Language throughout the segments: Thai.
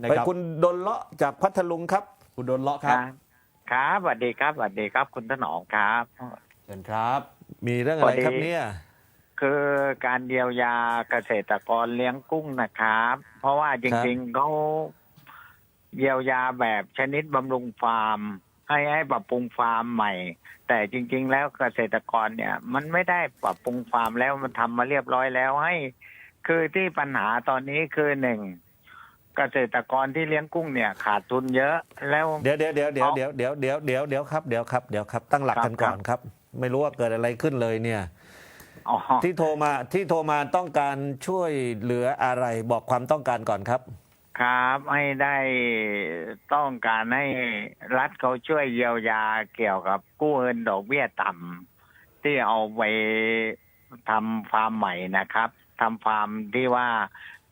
นะไปครับคุณดนเลาะจากพัทลุงครับ คุณโดนเลาะคครัรับบครับสวัสดีครับสวัสดีครับคุณถนอมครับ เชิญครับ มีเรื่องอะไรสวัสดีครับเนี่ย คือการเยียวยาเกษตรกรเลี้ยงกุ้งนะครับ เพราะว่าจริงๆเขาเยียวยาแบบชนิดบำรุงฟาร์ม ให้ให้ปรับปรุงฟาร์มใหม่ แต่จริง ๆ แล้วเกษตรกรเนี่ย มันไม่ได้ปรับปรุงฟาร์มแล้วมันทำมาเรียบร้อยแล้วให้ คือที่ปัญหาตอนนี้คือหนึ่ง เกษตรกรที่เลี้ยงกุ้งเนี่ยขาดทุนเยอะแล้ว เดี๋ยวเดี๋ยวเดี๋ยวเดี๋ยวเอาเดี๋ยวเดี๋ยวเดี๋ยวเดี๋ยวเดี๋ยวครับเดี๋ยวครับเดี๋ยวครับตั้งหลักครับกันก่อนครับ ไม่รู้ว่าเกิดอะไรขึ้นเลยเนี่ยอ๋อที่โทรมาที่โทรมาต้องการช่วยเหลืออะไรบอกความต้องการก่อนครับ ครับให้ได้ต้องการให้รัฐเขาช่วยเยียวยาเกี่ยวกับกู้เงินดอกเบี้ยต่ำที่เอาไปทำฟาร์มใหม่นะครับทำฟาร์มที่ว่า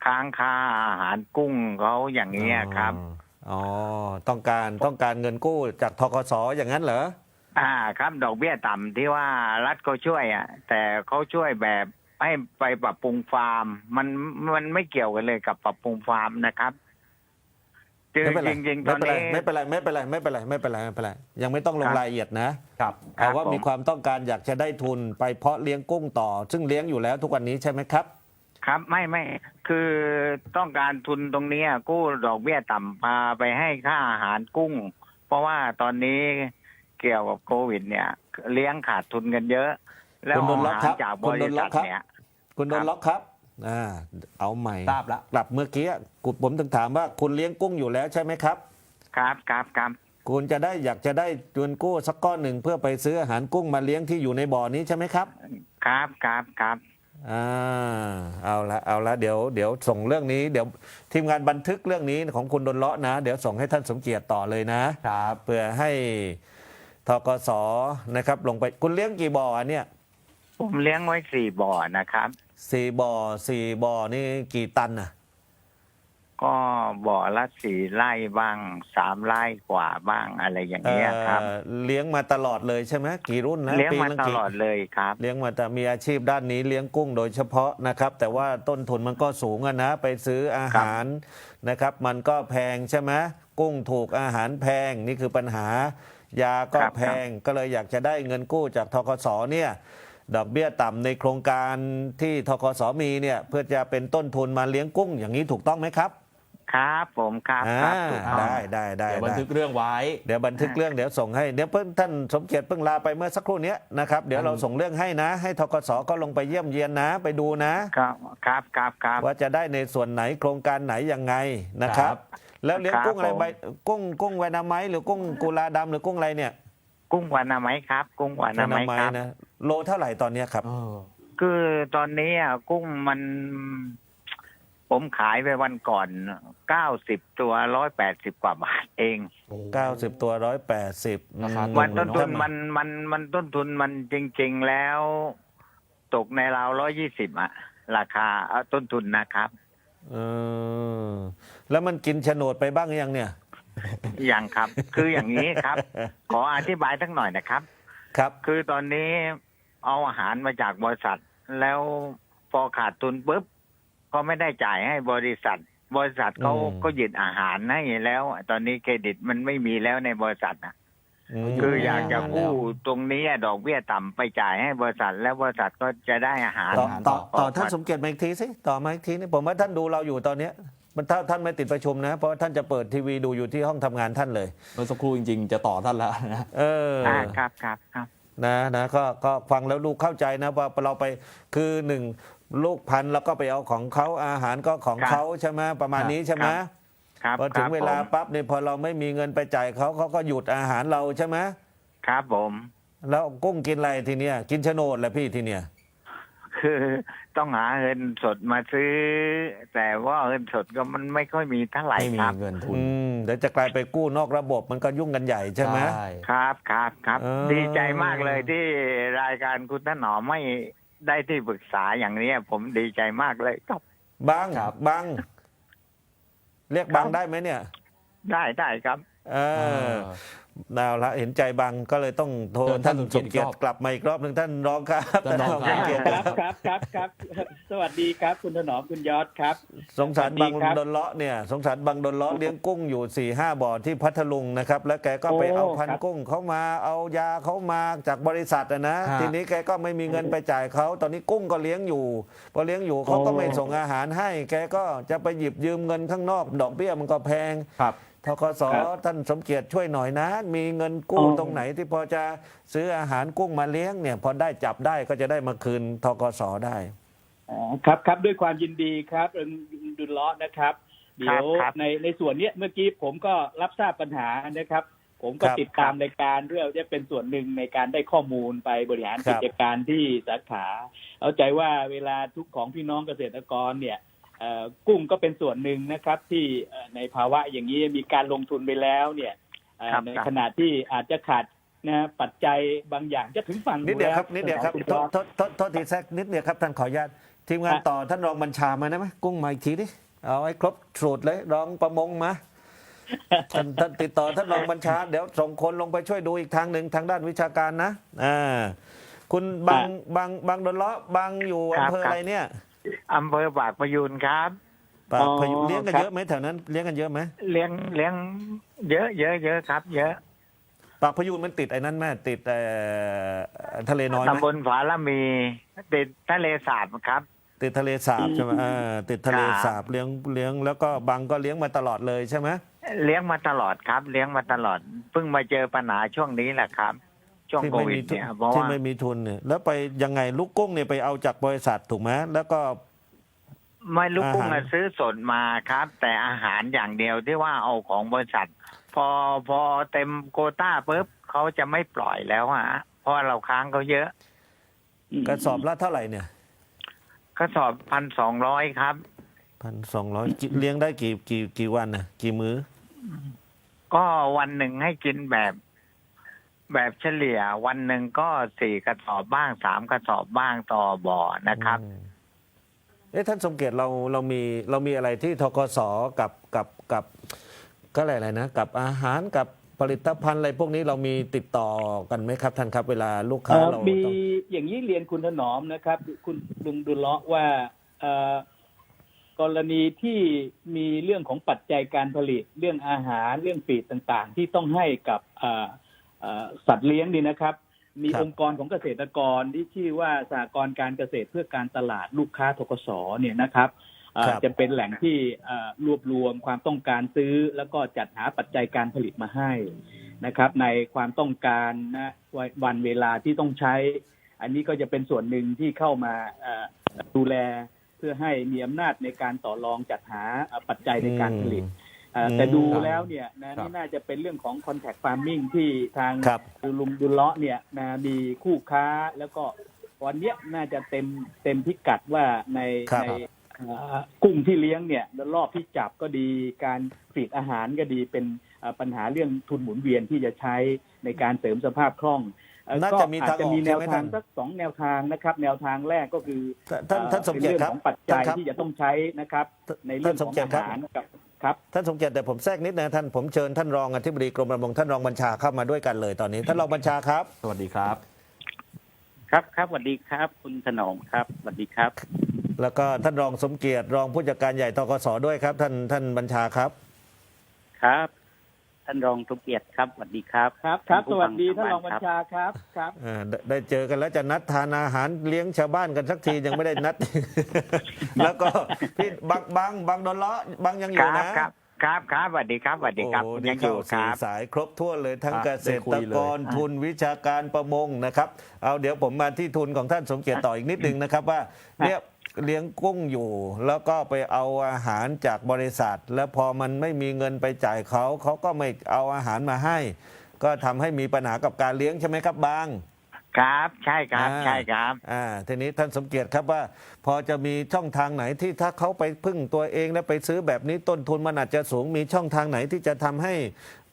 ค้างค่าอาหารกุ้งเขาอย่างนี้ยครับ อ๋อ ต้องการต้องการเงินกู้จากทกสอย่างนั้นเหรอ อ่าครับ ดอกเบี้ยต่ำที่ว่ารัฐเขาช่วยอะ แต่เขาช่วยแบบให้ไปปรับปรุงฟาร์ม มันมันไม่เกี่ยวกันเลยกับปรับปรุงฟาร์มนะครับคือไม่เป็นไรจริงๆตไม่อนเป็นไรนี้ไม่เป็นไรไม่เป็นไรไม่เป็นไรไม่เป็นไรไม่เป็นไรยังไม่ต้องลงครับรายละเอียดนะครับครัเอาบว่าผมมีความต้องการอยากจะได้ทุนไปเพาะเลี้ยงกุ้งต่อ ซึ่งเลี้ยงอยู่แล้วทุกวันนี้ใช่ไหมครับ ครับไม่ไม่คือต้องการทุนตรงเนี้ยกู้ดอกเบี้ยต่ำพาไปให้ค่าอาหารกุ้ง เพราะว่าตอนนี้เกี่ยวกับโควิด เนี่ย เลี้ยงขาดทุนกันเยอะ แล้วคุณดลล็อกอาหารครับจากบคุณดริลล็ษัอกทครับเนี่ยคุณโดครันบล็อกครับอ่าเอาใหม่ทราบละกลับเมื่อกี้กูผมถึงถามว่าคุณเลี้ยงกุ้งอยู่แล้วใช่ไหมครับ ครับครับครับคุณจะได้อยากจะได้เงินกู้สักก้อนหนึ่งเพื่อไปซื้ออาหารกุ้งมาเลี้ยงที่อยู่ในบ่อนี้ใช่ไหมครับ ครับครับครับ อ่าเอาละเอาละเดี๋ยวเดี๋ยวส่งเรื่องนี้เดี๋ยวทีมงานบันทึกเรื่องนี้ของคุณดนเลาะนะ เดี๋ยวส่งให้ท่านสมเกียรติต่อเลยนะครับเพื่อให้ทกสนะครับลงไปคุณเลี้ยงกี่บ่ออันเนี่ยผมเลี้ยงไว้สี่บ่อนะครับสี่บ่อสี่บ่อนี่กี่ตันอะ ก็บ่อละสี่ไร่บ้างสามไร่กว่าบ้างอะไรอย่างเงี้ยครับ เอ่อเลี้ยงมาตลอดเลยใช่ไหมกี่รุ่นนะเลี้ยงปีมาละตกี่ลอดเลยครับ เลี้ยงมาแต่มีอาชีพด้านนี้เลี้ยงกุ้งโดยเฉพาะนะครับ แต่ว่าต้นทุนมันก็สูงอะนะไปซื้ออาหารนะครับ มันก็แพงใช่ไหมกุ้งถูกอาหารแพงนี่คือปัญหา ยาก็ครับ แพงก็เลยอยากจะได้เงินกู้จากทกสเนี่ยดอกเบี้ยต่ำในโครงการที่ทกสมีเนี่ยเพื่อจะเป็นต้นทุนมาเลี้ยงกุ้งอย่างนี้ถูกต้องไหมครับ ครับผมครับอ่าครับถูกต้อง ได้ได้ได้เดี๋ยวบันได้ทึกเรื่องไว้ เดี๋ยวบันทึกเรื่องเดี๋ยวส่งให้เดี๋ยวเพิ่งท่านสมเกียรติเพิ่งลาไปเมื่อสักครู่เนี้ยนะครับเดี๋ยวเราส่งเรื่องให้นะ ให้ทกสก็ลงไปเยี่ยมเยียนนะไปดูนะ ครับครับครับครับ ว่าจะได้ในส่วนไหนโครงการไหนยังไงนะครับครับแล้วเลี้ยงครับกุ้งอะไรผม ใบกุ้งกุ้งแวนาไม้หรือกุ้งกุลาดำหรือกุ้งอะไรเนี่ยกุ้งวานาไมครับ กุ้งวานาไมครับ นะโลเท่าไหร่ตอนเนี้ยครับ เออ คือตอนนี้อะกุ้งมัน ผมขายไปวันก่อนเก้าสิบตัวร้อยแปดสิบกว่าบาทเองโอ้90ตัว180ราคาอืมวันต้นทุนเอะมันมันมันต้นทุนมันจริง ๆแล้ว ตกในราวร้อยี่สิบอะราคาเอาต้นทุนนะครับเออแล้วมันกินโฉนดไปบ้างยังเนี่ย อย่างครับ คืออย่างนี้ครับ ขออธิบายสักหน่อยนะครับ ครับ คือตอนนี้เอาอาหารมาจากบริษัท แล้วพอขาดทุนปุ๊บ ก็ไม่ได้จ่ายให้บริษัท บริษัทเขาอืมก็หยุดอาหารให้แล้ว ตอนนี้เครดิตมันไม่มีแล้วในบริษัทนะมคืออยากจะแล้วกู้ตรงนี้ดอกเบี้ยต่ำไปจ่ายให้บริษัท แล้วบริษัทก็จะได้อาหาร ต่อต่อต่อออกมาท่านสมเกียรติมาอีกทีสิต่อมาอีกทีนี่ผมว่าท่านดูเราอยู่ตอนเนี้ยมันถ้าท่านไม่ติดประชุมนะ เพราะว่าท่านจะเปิดทีวีดูอยู่ที่ห้องทำงานท่านเลยเมื่อสักครู่จริง ๆ จะต่อท่านแล้วนะเอออ่าครับครับครับนะนะก็ก็ฟังแล้วลูกเข้าใจนะว่าเราไปคือหนึ่ง ลูกพันธุ์แล้วก็ไปเอาของเขาอาหารก็ของครับเขาใช่ไหมประมาณนี้ใช่ไหมครับพอถึงครับเวลาผมปั๊บเนี่ยพอเราไม่มีเงินไปจ่ายเขาเขาก็หยุดอาหารเราใช่ไหมครับผม แล้วกุ้งกินอะไรทีเนี้ยกินโฉนดแหละพี่ทีเนี้ยคือต้องหาเงินสดมาซื้อ แต่ว่าเงินสดก็มันไม่ค่อยมีเท่าไหร่ไม่มีครับเงินทุนอืมเดี๋ยวจะกลายไปกู้นอกระบบมันก็ยุ่งกันใหญ่ใช่ไหมครับครับครับเออดีใจมากเลยที่รายการคุณถนอมไม่ ได้ที่ปรึกษาอย่างเนี้ยผมดีใจมากเลยครับบังครับบัง เรียกบังครับได้ไหมเนี่ย ได้ได้ครับ เอเอ ออเอาละเห็นใจบางก็เลยต้องโทรเชิญท่าท่านนสมเกียรติสมเกียรติกลับมาอีกรอบหนึ่งท่านรองครับท่านรองครับสมเกียรติครับครับครับครับ สวัสดีครับ คุณถนอมคุณยอดครับ สงสารสวัสดีบางครับดนเลาะเนี่ยสงสารบางดนเลาะเลี้ยงกุ้งอยู่4ี่ห้าบ่อที่พัทลุงนะครับ แล้วแกก็ไปโอ้เอาพันครับกุ้งเขามาเอายาเขามาจากบริษัทอะนะฮะทีนี้แกก็ไม่มีเงินไปจ่ายเขาตอนนี้กุ้งก็เลี้ยงอยู่พอเลี้ยงอยู่เขาก็โอ้ไม่ส่งอาหารให้ แกก็จะไปหยิบยืมเงินข้างนอก ดอกเบี้ยมันก็แพงครับ ทกสครับท่านสมเกียรติช่วยหน่อยนะ มีเงินกู้อ๋อตรงไหนที่พอจะซื้ออาหารกุ้งมาเลี้ยงเนี่ยพอได้จับได้ก็จะได้มาคืนทกสได้อ๋อครับครับด้วยความยินดีครับเอิงดุลเลาะนะครับ เดี๋ยวครับในในส่วนเนี้ยเมื่อกี้ผมก็รับทราบปัญหานะครับ ผมก็ครับติดตามรายการเรื่องจะเป็นส่วนหนึ่งในการได้ข้อมูลไปบริหารครักิบจการที่สาขา เอาใจว่าเวลาทุกของพี่น้องเกษตรกรเนี่ยเอ่อ กุ้งก็เป็นส่วนหนึ่งนะครับ ที่เอ่อในภาวะอย่างนี้มีการลงทุนไปแล้วเนี่ยเอ่อครับในครับขณะที่อาจจะขาดนะปัจจัยบางอย่างจะถึงฝั่งนิดเดียวครับแล้นิดเดียวครับณโทยอษโทษโทษโทษทีแซกนิดเดียวครับท่านขออนุญาตทีมงานฮะต่อท่านรองบัญชามาได้ไหมกุ้งมาอีกทีดิเอาให้ครบสูตรเลยรองประมงมาท่านท่านติดต่อท่านรองบัญชา เดี๋ยวส่งคนลงไปช่วยดูอีกทางหนึ่งทางด้านวิชาการนะอ่าคุณบางบางบางดนเลาะบางอยู่ครับอำเภอครับอะไรเนี่ย อำเภอปากประยูนครับปากอ๋อพยุเลี้ยงกันครับ เยอะไหมแถวนั้น เลี้ยงกันเยอะไหมเลี้ยงเลี้ยงเยอะเยอะเยอะครับ เยอะปากพยูนมันติดไอ้นั้นแม่ติดเอ่อทะเลน้อยไหมตำบลฝาละมีติดทะเลสาบครับ ติดทะเลสาบใช่ไหมอ่าติดทะเลสาบเลี้ยงเลี้ยงแล้วก็บางก็เลี้ยงมาตลอดเลยใช่ไหมเลี้ยงมาตลอดครับ เลี้ยงมาตลอด เพิ่งมาเจอปัญหาช่วงนี้แหละครับ ช่วงที่โคไม่วิมีดทุนเนี่ยเพราะที่ว่าไม่มีทุนเนี่ยแล้วไปยังไงลูกกุ้งเนี่ยไปเอาจากบริษัทถูกไหมแล้วก็ ไม่ลูกกุ้งอาหารอะซื้อสดมาครับ แต่อาหารอย่างเดียวที่ว่าเอาของบริษัท พอพอเต็มโควต้าปุ๊บเขาจะไม่ปล่อยแล้วฮะเพราะเราค้างเขาเยอะกระสอบละเท่าไหร่เนี่ยกระสอบพันสองร้อยครับพันสองร้อยเลี้ยงได้กี่กี่กี่วันนะกี่มื้อ ก็วันหนึ่งให้กินแบบ แบบเฉลี่ย วันหนึ่งก็สี่กระสอบบ้างสามกระสอบบ้างต่อบ่อนะครับ อืมเอ๊ะท่านสมเกียรติเราเรามีเรามีอะไรที่ทกสกับกับกับก็อะไรอะไรนะกับอาหารกับผลิตภัณฑ์อะไรพวกนี้เรามีติดต่อกันไหมครับท่านครับ เวลาลูกค้าเอ่อเรามีต้องอย่างนี้เรียนคุณถนอมนะครับ คุณลุงดุลเลาะว่าเอ่อกรณีที่มีเรื่องของปัจจัยการผลิตเรื่องอาหารเรื่องปีดต่างๆ ที่ต้องให้กับเอ่อเอ่อสัตว์เลี้ยงนี่นะครับ มีครับองค์กรของเกษตรกรที่ชื่อว่าสหกรณ์การเกษตรเพื่อการตลาดลูกค้าทกศเนี่ยนะครับเอ่อครับจะเป็นแหล่งที่เอ่อรวบรวมความต้องการซื้อ แล้วก็จัดหาปัจจัยการผลิตมาให้นะครับ ในความต้องการนะวันวันเวลาที่ต้องใช้ อันนี้ก็จะเป็นส่วนหนึ่งที่เข้ามาเอ่อดูแลเพื่อให้มีอำนาจในการต่อรองจัดหาเอ่อปัจจัยในการผลิตเอ่ออืม แต่ดูครับแล้วเนี่ยนะครับนี่น่าจะเป็นเรื่องของ contact farming ที่ทางครับ ลุงดุลเลาะเนี่ยนะมีคู่ค้าแล้วก็วันเนี้ยน่าจะเต็มเต็มพิกัดว่าในครับ ในเอ่อกุ้งที่เลี้ยงเนี่ยรอบที่จับก็ดีการฟีดอาหารก็ดีเป็นเอ่อปัญหาเรื่องทุนหมุนเวียนที่จะใช้ในการเสริมสภาพคล่องเอ่อน่าก็จะมีอาจทางจะออกมีแนวใช่ไหมทางท่านสักสองแนวทางนะครับ แนวทางแรกก็คือ ท่านท่านสมเกียรติครับเป็นเรื่องของปัจจัยท่านครับ ที่จะต้องใช้นะครับ ในเรื่องของอาหารกับ ครับ ท่านสมเกียรติแต่ผมแทรกนิดนะท่านผมเชิญท่านรองอธิบดีกรมประมงท่านรองบัญชาเข้ามาด้วยกันเลยตอนนี้ ท่านรองบัญชาครับ สวัสดีครับ ครับครับสวัสดีครับ คุณถนอมครับสวัสดีครับ แล้วก็ท่านรองสมเกียรติรองผู้จัดการใหญ่ทกสด้วยครับ ท่านท่านบัญชาครับครับ ท่านรองทุกเกียรติครับสวัสดีครับครับครับผู้สวัสดีฟัท่านรองบัญครับชาครับครับอ่าได้ได้เจอกันแล้วจะนัดทานอาหารเลี้ยงชาวบ้านกันสักทียังไม่ได้นัด แล้วก็พี่บางบางบางโดนเลาะบางยังอคยู่รับนะครับครับครับสวัสดีครับสวัสดีครับโอ้ยันี่งอเข้ายู่คสี่รับสายครบถ้วนเลยทั้งอะเกษได้คุตรยเลยกรทุนวิชาการประมงนะครับ เอาเดี๋ยวผมมาที่ทุนของท่านสมเกียรติต่ออีกนิดนึงนะครับว่าเนี่ย เลี้ยงกุ้งอยู่ แล้วก็ไปเอาอาหารจากบริษัท แล้วพอมันไม่มีเงินไปจ่ายเขาเขาก็ไม่เอาอาหารมาให้ ก็ทำให้มีปัญหากับการเลี้ยงใช่ไหมครับบาง ครับ ใช่ครับอ่าใช่ครับ อ่าทีนี้ท่านสมเกียรติครับว่า พอจะมีช่องทางไหนที่ถ้าเขาไปพึ่งตัวเองแล้วไปซื้อแบบนี้ต้นทุนมันอาจจะสูงมีช่องทางไหนที่จะทำให้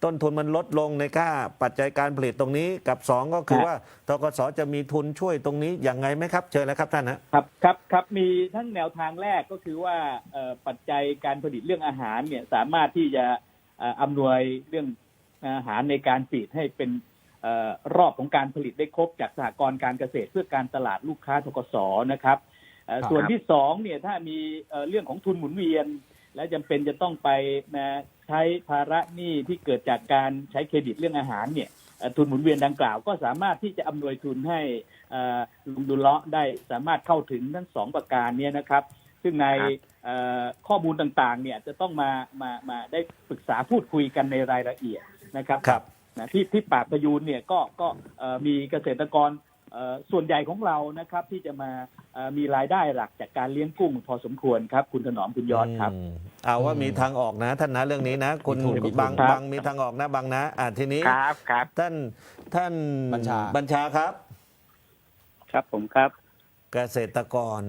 ต้นทุนมันลดลงในค่าปัจจัยการผลิตตรงนี้กับสองก็คือว่าทกสจะมีทุนช่วยตรงนี้อย่างไงไหมครับเชิญแล้วครับท่านนะครับครับครับมีทั้งแนวทางแรกก็คือว่าเอ่อปัจจัยการผลิตเรื่องอาหารเนี่ยสามารถที่จะเอ่ออำนวยเรื่องอาหารในการผลิตให้เป็นเออ รอบของการผลิตได้ครบจากสหกรณ์การเกษตรเพื่อการตลาดลูกค้าทกสนะครับเอ่อครับส่วนที่สองเนี่ยถ้ามีเอ่อเรื่องของทุนหมุนเวียน และจำเป็นจะต้องไปนะใช้ภาระหนี้ที่เกิดจากการใช้เครดิตเรื่องอาหารเนี่ยเอ่อทุนหมุนเวียนดังกล่าว ก็สามารถที่จะอำนวยทุนให้เอ่อลุงดุลเลาะได้สามารถเข้าถึงทั้งสองประการเนี้นะครับ ซึ่งในครับเอ่อข้อมูลต่างๆเนี่ยจะต้องมามามาได้ปรึกษาพูดคุยกันในรายละเอียดนะครับครับ นะที่ที่ปากประยูนเนี่ยก็ก็เอ่อมีเกษตรกรเอ่อส่วนใหญ่ของเรานะครับ ที่จะมาเอ่อมีรายได้หลักจากการเลี้ยงกุ้งพอสมควรครับ คุณถนอมคุณยอดครับมเอาว่ามีทางออกนะ ท่านนะเรื่องนี้นะคุณมีทุนมีทุนบางครับบางมีทางออกนะบางนะอ่าทีนี้ครับครับท่านท่านบัญชาบัญชาครับ ครับผมครับ เกษตรกร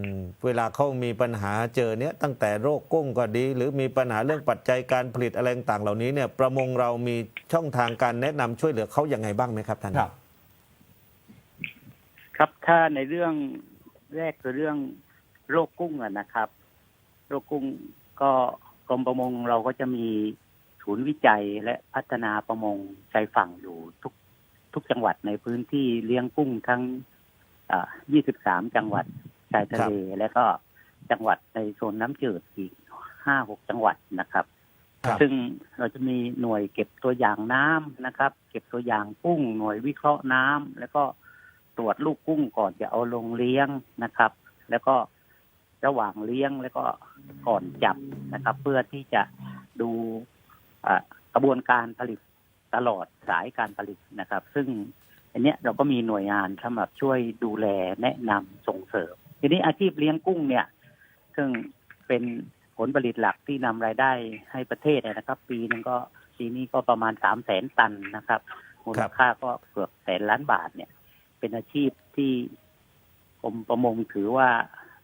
เวลาเขามีปัญหาเจอเนี้ยตั้งแต่โรคกุ้งก็ดี หรือมีปัญหาเรื่องปัจจัยการผลิตอะไรต่างเหล่านี้เนี่ยประมงเรามีช่องทางการแนะนำช่วยเหลือเขาอย่างไงบ้างไหมครับท่านครับ ครับถ้าในเรื่องแรกคือเรื่องโรคกุ้งอะนะครับ โรคกุ้งก็กรมประมงเราก็จะมีศูนย์วิจัยและพัฒนาประมงชายฝั่งอยู่ทุกทุกจังหวัดในพื้นที่เลี้ยงกุ้งทั้ง 23 จังหวัดชายทะเล และก็จังหวัดในโซนน้ำจืดอีก 5-6 จังหวัดนะครับครับ ซึ่งเราจะมีหน่วยเก็บตัวอย่างน้ำนะครับ เก็บตัวอย่างกุ้งหน่วยวิเคราะห์น้ำแล้วก็ตรวจลูกกุ้งก่อนจะเอาลงเลี้ยงนะครับ แล้วก็ระหว่างเลี้ยงแล้วก็ก่อนจับนะครับ เพื่อที่จะดูอ่ากระบวนการผลิตตลอดสายการผลิตนะครับ ซึ่ง อันเนี้ยเราก็มีหน่วยงานสำหรับช่วยดูแลแนะนำส่งเสริม ทีนี้อาชีพเลี้ยงกุ้งเนี่ย ซึ่งเป็นผลผลิตหลักที่นำรายได้ให้ประเทศนะครับ ปีหนึงก็ปีนี้ก็ประมาณสามแสนตันนะครับมูลค่าก็เกือบแสนล้านบาทเนี่ย เป็นอาชีพที่กรมประมงถือว่า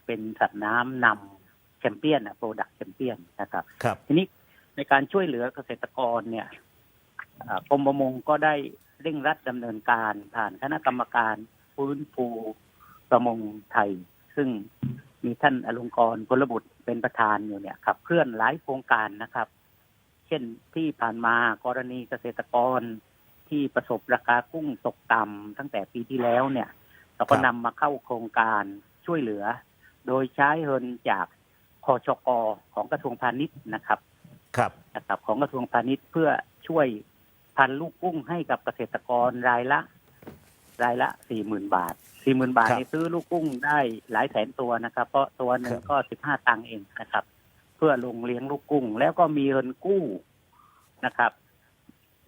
เป็นสัตว์น้ำนำแชมเปี้ยนอะโปรดักแชมเปี้ยนนะครับครับทีนี้ในการช่วยเหลือเกษตรกรเนี่ยอ่ากรมประมงก็ได้ เร่งรัดดำเนินการผ่านคณะกรรมการฟื้นฟูประมงไทย ซึ่งมีท่านอลงกรณ์พลบุตรเป็นประธานอยู่เนี่ยขับเคลื่อนหลายโครงการนะครับ เช่นที่ผ่านมากรณีเกษตรกรที่ประสบราคากุ้งตกต่ำตั้งแต่ปีที่แล้วเนี่ย เราก็ครับนำมาเข้าโครงการช่วยเหลือ โดยใช้เงินจากคอชกของกระทรวงพาณิชย์นะครับ ครับนะครับของกระทรวงพาณิชย์เพื่อช่วย พันลูกกุ้งให้กับเกษตรกรรายละ รายละสี่หมื่นบาทสี่หมื่นบาทครับนี่ซื้อลูกกุ้งได้หลายแสนตัวนะครับ เพราะตัวหนึ่คงรับก็สิบห้าตังค์เองนะครับ เพื่อลงเลี้ยงลูกกุ้ง แล้วก็มีเงินกู้นะครับ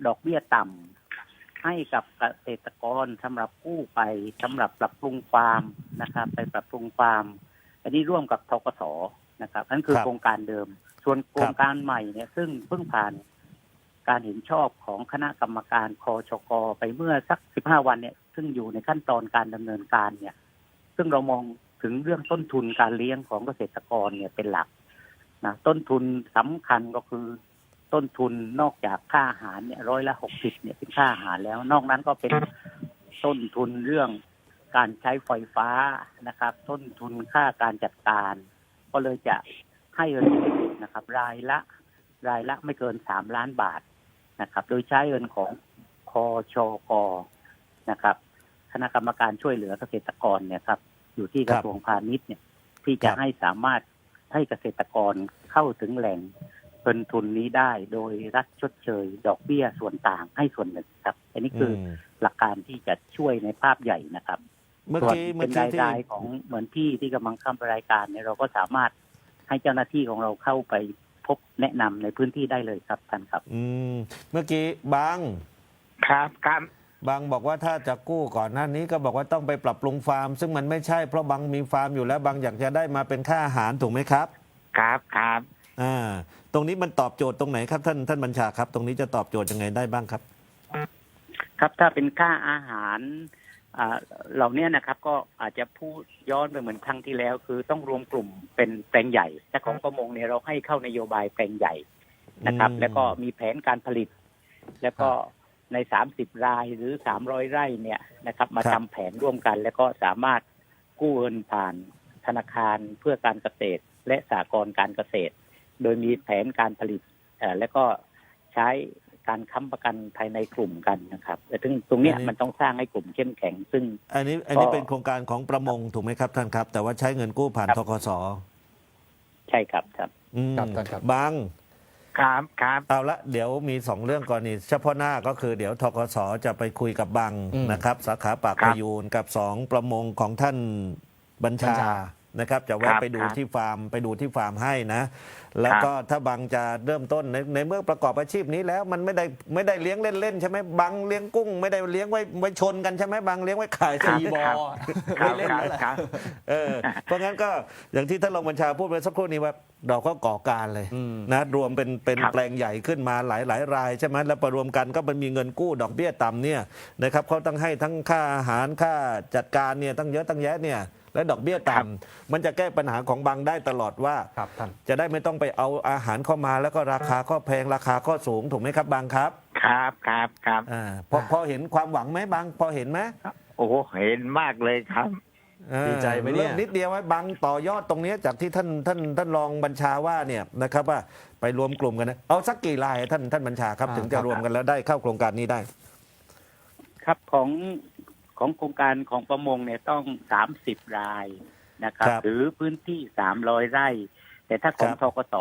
ดอกเบี้ยต่ำให้กับเกษตรกรสำหรับกู้ไปสำหรับปรับปรุงฟาร์มนะครับ ไปปรับปรุงฟาร์ม อันนี้ร่วมกับทกสนะครับนั่นคือครับโครงการเดิม ส่วนโครงการใหม่เนี่ย ซึ่งเพิ่งผ่าน การเห็นชอบของคณะกรรมการคอชกไปเมื่อสัก15วันเนี่ยซึ่งอยู่ในขั้นตอนการดำเนินการเนี่ย ซึ่งเรามองถึงเรื่องต้นทุนการเลี้ยงของเกษตรกรเนี่ยเป็นหลักนะต้นทุนสำคัญก็คือ ต้นทุนนอกจากค่าอาหารเนี่ยร้อยละหกสิบเนี่ยเป็นค่าอาหารแล้ว นอกนั้นก็เป็นต้นทุนเรื่องการใช้ไฟฟ้านะครับ ต้นทุนค่าการจัดการ ก็เลยจะให้เงินนะครับ รายละ รายละไม่เกินสามล้านบาท นะครับ โดยใช้เงินของคอชกนะครับ คณะกรรมการช่วยเหลือเกษตรกรเนี่ยครับ อยู่ที่กระทรวงพาณิชย์เนี่ย ที่จะครับให้สามารถให้เกษตรกรเข้าถึงแหล่งเงินทุนนี้ได้โดยรัฐชดเชย ดอกเบี้ยส่วนต่างให้ส่วนหนึ่งครับ อันนี้คืออมหลักการที่จะช่วยในภาพใหญ่นะครับเมื่อส่วนกี้เมื่เป็อนกี้รายที่ได้ของเหมือนพี่ที่กำลังเข้ารายการเนี่ยเราก็สามารถให้เจ้าหน้าที่ของเราเข้าไป พบแนะนำในพื้นที่ได้เลยครับท่านครับ อืมเมื่อกี้บางครับครับบางบอกว่าถ้าจะกู้ก่อนหน้านี้ก็บอกว่าต้องไปปรับปรุงฟาร์ม ซึ่งมันไม่ใช่เพราะบางมีฟาร์มอยู่แล้วบางอยากจะได้มาเป็นค่าอาหารถูกไหมครับ ครับครับ อ่า ตรงนี้มันตอบโจทย์ตรงไหนครับท่านท่านบัญชาครับ ตรงนี้จะตอบโจทย์ยังไงได้บ้างครับ ครับถ้าเป็นค่าอาหารอ่า เหล่านี้นะครับก็อาจจะพูดย้อนไปเหมือนครั้งที่แล้ว คือต้องรวมกลุ่มเป็นแปลงใหญ่แต่ของประมงเนี่ยเราให้เข้านโยบายแปลงใหญ่นะครับอืมแล้วก็มีแผนการผลิต แล้วก็ในสามสิบรายหรือสามร้อยไร่เนี่ยนะครับ มาครัทำบแผนร่วมกัน แล้วก็สามารถกู้เงินผ่านธนาคารเพื่อการเกษตร และสหกรณ์การเกษตร โดยมีแผนการผลิตเอ่อแล้วก็ใช้ การค้ำประกันภายในกลุ่มกันนะครับแต่ถึงตรงเนี้ยอันนี้ มันต้องสร้างให้กลุ่มเข้มแข็ง ซึ่ง อันนี้อันนี้ก็ เป็นโครงการของประมงถูกไหมครับท่านครับ แต่ว่าใช้เงินกู้ผ่านครับทกสใช่ครับครับ อืมครับท่านครับบางครับครับ เอาละเดี๋ยวมีสองเรื่องก่อนนี่เฉพาะหน้าก็คือเดี๋ยวทกสจะไปคุยกับบังอืมนะครับ สาขาปากคพรับยูนกับสองประมงของท่านบัญบัญชาชา นะครับ จะคแวะรับไปดูครับ ที่ฟาร์มไปดูที่ฟาร์มให้นะ แล้วก็ถ้าบังจะเริ่มต้นในในเมื่อประกอบอาชีพนี้แล้วมันไม่ได้ไม่ได้เลี้ยงเล่นๆใช่ไหมบังเลี้ยงกุ้ง ไม่ได้เลี้ยงไว้ไว้ชนกันใช่ไหมบังเลี้ยงไว้ขายใช่ไหม ตีบอครับไม่เล่นครับแล้วแหละครับ เออเพราะงั้นก็อย่างที่ท่านรองบัญชาพูดไปสักครู่นี้ว่าเราก็ก่อการเลยอืม นะรวมเป็นเป็นครับแปลงใหญ่ขึ้นมาหลายหลายรายใช่ไหมแล้วประรวมกันก็มันมีเงินกู้ดอกเบี้ยต่ำเนี่ยนะครับเขาต้องให้ทั้งค่าอาหารค่าจัดการเนี่ยตั้งเยอะตั้งแยะเนี่ย และดอกเบี้ยต่ำมันจะแก้ปัญหาของบางได้ตลอดว่า ครับท่าน จะได้ไม่ต้องไปเอาอาหารเข้ามาแล้วก็ราคาก็แพงราคาก็สูงถูกไหมครับบางครับครับครับครับอ่าพอพอเห็นความหวังไหมบางพอเห็นไหมโอ้โหเห็นมากเลยครับอ่าดีใจไหมเนี่ย ริ่นิดเดียวไว้บังต่อยอดตรงเนี้ยจากที่ท่านท่านท่านรองบัญชาว่าเนี่ยนะครับว่าไปรวมกลุ่มกันนะเอาสักกี่รายท่านท่านบัญชาครับอ่าถึงจะครับรวมกันแล้วได้เข้าโครงการนี้ได้ ครับของ ของโครงการของประมงเนี่ยต้องสามสิบรายนะครับ ครับหรือพื้นที่สามร้อยไร่ แต่ถ้าของครับ ทกส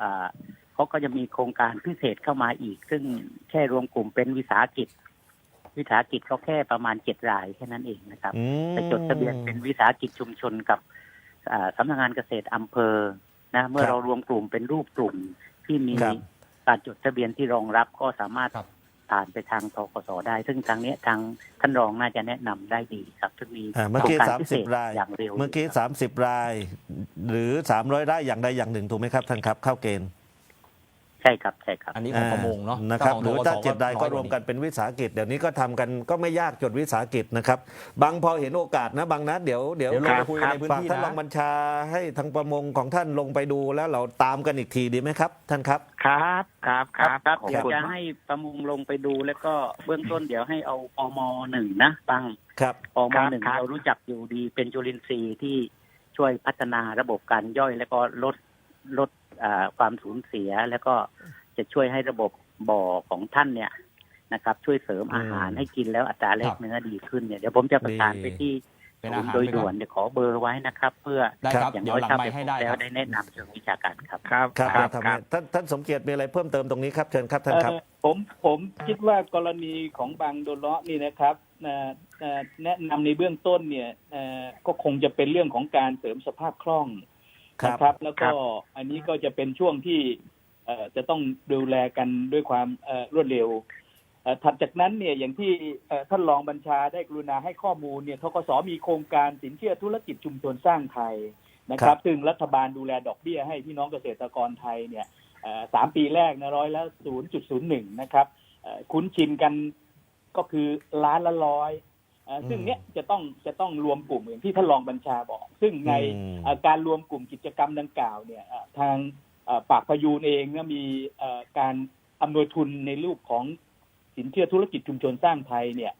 อ่าเขาก็จะมีโครงการพิเศษเข้ามาอีก ซึ่งแค่รวมกลุ่มเป็นวิสาหกิจ วิสาหกิจเขาแค่ประมาณเจ็ดรายแค่นั้นเองนะครับ อืม ไปจดทะเบียนเป็นวิสาหกิจชุมชนกับอ่าสำนักงานเกษตรอำเภอนะเมื่อครับเรารวมกลุ่มเป็นรูปกลุ่มที่มีครับ การจดทะเบียนที่รองรับก็สามารถครับ ผ่านไปทางทกสได้ ซึ่งทางเนี้ยทางท่านรองน่าจะแนะนำได้ดีครับซึ่งมีอ่าเมื่อกี้โครงสามพิสิเศบษรายอย่างเร็วเมื่อกี้ครับสามสิบราย หรือสามร้อยไร่อย่างใดอย่างหนึ่งถูกไหมครับท่านครับ เข้าเกณฑ์ ใช่ครับใช่ครับ อันนี้ของประมงเนาะนะครับขงหรือธกสถ้าเจ็ดรายก็อยรวมกันเป็นวิสาหกิจเดี๋ยวนี้ก็ทำกันก็ไม่ยากจดวิสาหกิจนะครับ บางพอเห็นโอกาสนะบางนะเดี๋ยวเดี๋ยวเดี๋ยวลงไปคุยกันในพื้นฝากที่ท่านรนะองบัญชาให้ทางประมงของท่านลงไปดูแล้วเราตามกันอีกทีดีไหมครับ ท่านครับ ครับครับคครัรับบครับขอบเดี๋ยวคุณจะให้ประมงลงไปดูแล้วก็เบื้องต้นเดี๋ยวให้เอาปมหนึ่งนะบังครับปมหนึ่งเรารู้จักอยู่ดีเป็นจุลินทรีย์ที่ช่วยพัฒนาระบบการย่อยแล้วก็ลด ลดอ่าความสูญเสียแล้วก็จะช่วยให้ระบบบ่อของท่านเนี่ยนะครับ ช่วยเสริมอาหารอืมให้กินแล้วอัตราแลคกรับเนื้อดีขึ้นเนี่ยเดี๋ยวผมจะประสานดีไปที่เป็นศูอานหารย์โดยไปก่ด่อวนเดี๋ยวขอเบอร์ไว้นะครับ เพื่อได้ครับอย่างเดี๋ยน้วอยหลังถ้าไมไปค์ให้พบได้แล้ควรับได้แนะนำเชิงวิชาการครับครับครับครับทำคให้รับท่านท่านสมเกียรติมีอะไรเพิ่มเติมตรงนี้ครับเชิญครับท่านครับเอ่อผมผมคิดว่ากรณีของบางโดนเลาะนี่นะครับเอ่อเอ่อแนะนำในเบื้องต้นเนี่ยเอ่อก็คงจะเป็นเรื่องของการเสริมสภาพคล่องครับ นะครับ แล้วครัก็บอันนี้ก็จะเป็นช่วงที่เอ่อจะต้องดูแลกันด้วยความเอ่อรวดเร็วเอ่อถัดจากนั้นเนี่ยอย่างที่เอ่อท่านรองบัญชาได้กรุณาให้ข้อมูลเนี่ยทกสมีโครงการสินเชื่อธุรกิจชุมชนสร้างไทยนะคครัรับบซึ่งรัฐบาลดูแลดอกเบี้ยให้พี่น้องเกษตรกรไทยเนี่ยเอ่อสามปีแรกนะร้อยละศูนย์จุดศูนย์หนึ่งนะครับเอ่อคุ้นชินกันก็คือล้านละร้อยเอ่อ ซึ่งอืมเนี้ยจะต้องจะต้องรวมกลุ่มอย่างที่ท่านรองบัญชาบอก ซึ่งในอืมเอ่อการรวมกลุ่มกิจกรรมดังกล่าวเนี่ยเอ่อทางเอ่อปากพยูนเองเนี่ยมีเอ่อการอำนวยทุนในรูปของสินเชื่อธุรกิจชุมชนสร้างไทยเนี่ย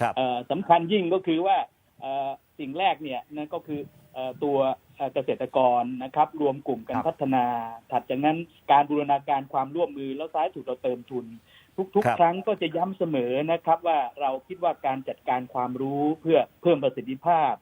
ครับเอ่อสำคัญยิ่งก็คือว่าเอ่อสิ่งแรกเนี่ยนั่นก็คือเอ่อตัวเอ่อเกษตรกรนะครับ รวมกลุ่มกันครับพัฒนา ถัดจากนั้นการบูรณาการความร่วมมือแล้วซ้ายถูกเราเติมทุน ทุกครับๆครั้งก็จะย้ำเสมอนะครับว่าเราคิดว่าการจัดการความรู้เพื่อเพิ่มประสิทธิภาพ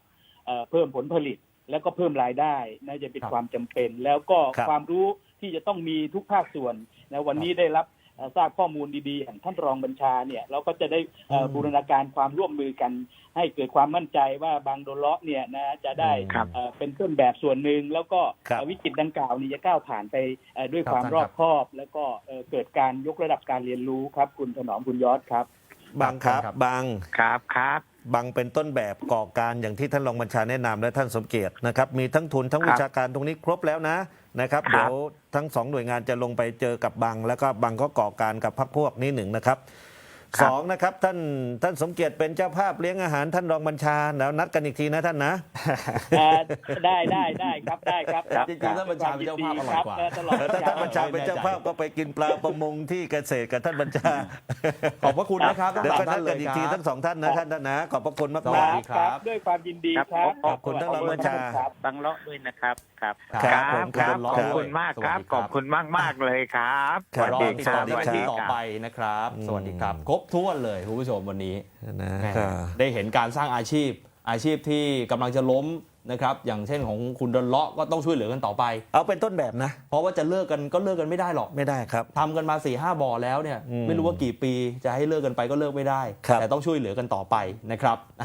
เอ่อเพิ่มผลผลิตแล้วก็เพิ่มรายได้น่าจะเป็นครับความจำเป็น แล้วก็ครับความรู้ที่จะต้องมีทุกภาคส่วนนะวันนี้ได้รับเอ่อ ทราบข้อมูลดีๆอย่างท่านรองบัญชาเนี่ยเราก็จะได้เอ่ออืมบูรณาการความร่วมมือกัน ให้เกิดความมั่นใจว่าบางโดนเลาะเนี่ยนะจะได้ครับเอ่อเป็นต้นแบบส่วนหนึ่งแล้วก็ครับเอ่อวิกฤตดังกล่าวนี้จะก้าวผ่านไปเอ่อด้วยครับความท่านรอครับบคอบ แล้วก็เอ่อเกิดการยกระดับการเรียนรู้ครับ คุณถนอมคุณยอดครับบางครับครับบางครับครับบางเป็นต้นแบบก่อการอย่างที่ท่านรองบัญชาแนะนำและท่านสมเกียรตินะครับ มีทั้งทุนทั้งครับวิชาการตรงนี้ครบแล้วนะ นะครับครับเดี๋ยวทั้งสองหน่วยงานจะลงไปเจอกับบัง แล้วก็บังก็ก่อการกับพรรคพวกนี้หนึ่งนะครับสองนะครับท่านท่านสมเกียรติเป็นเจ้าภาพเลี้ยงอาหารท่านรองบัญชาแล้วนัดกันอีกทีนะท่านนะเอ่อได้ได้ได้ครับได้ครับจริงๆท่านบัญชาเป็นเจ้าภาพอร่อยกว่าคบตลอดถ้าท่านบัญชาเป็นเจ้าภาพก็ไปกินปลาประมงที่เกษตรกับท่านบัญชาขอบพระคุณนะครับทั้งเดี๋ยวสาก็มนัท่าดนเลกันยอีกคทีรับทั้งสองท่านนะท่านนะขอบพระคุณมากสๆวัสคดีรับครับ ด้วยความยินดีครับขอบขอบคุณท่านรองบัญชาบังเลาะด้วยนะครับครับครับผมครับคุณดลขอบคุณมากครับ ขอบคุณมากมาก ๆ เลยครับค รั บ รอสวัสดีติดคตารัมบในวันที่สต่อวัสดีครับไปนะครับอืมสวัสดีครับ ครบถ้วนเลยคุณผู้ชมวันนี้ นะแหม่ก็ ได้เห็นการสร้างอาชีพ อาชีพที่กำลังจะล้มนะครับ อย่างเช่นของคุณดนเลาะก็ต้องช่วยเหลือกันต่อไป เอาเป็นต้นแบบนะ เพราะว่าจะเลิกกันก็เลิกกันไม่ได้หรอกไม่ได้ครับ ทำกันมา4ี่ห้าบ่อแล้วเนี่ยอืมไม่รู้ว่ากี่ปีจะให้เลิกกันไปก็เลิกไม่ได้ ครับ แต่ต้องช่วยเหลือกันต่อไปนะครับอะ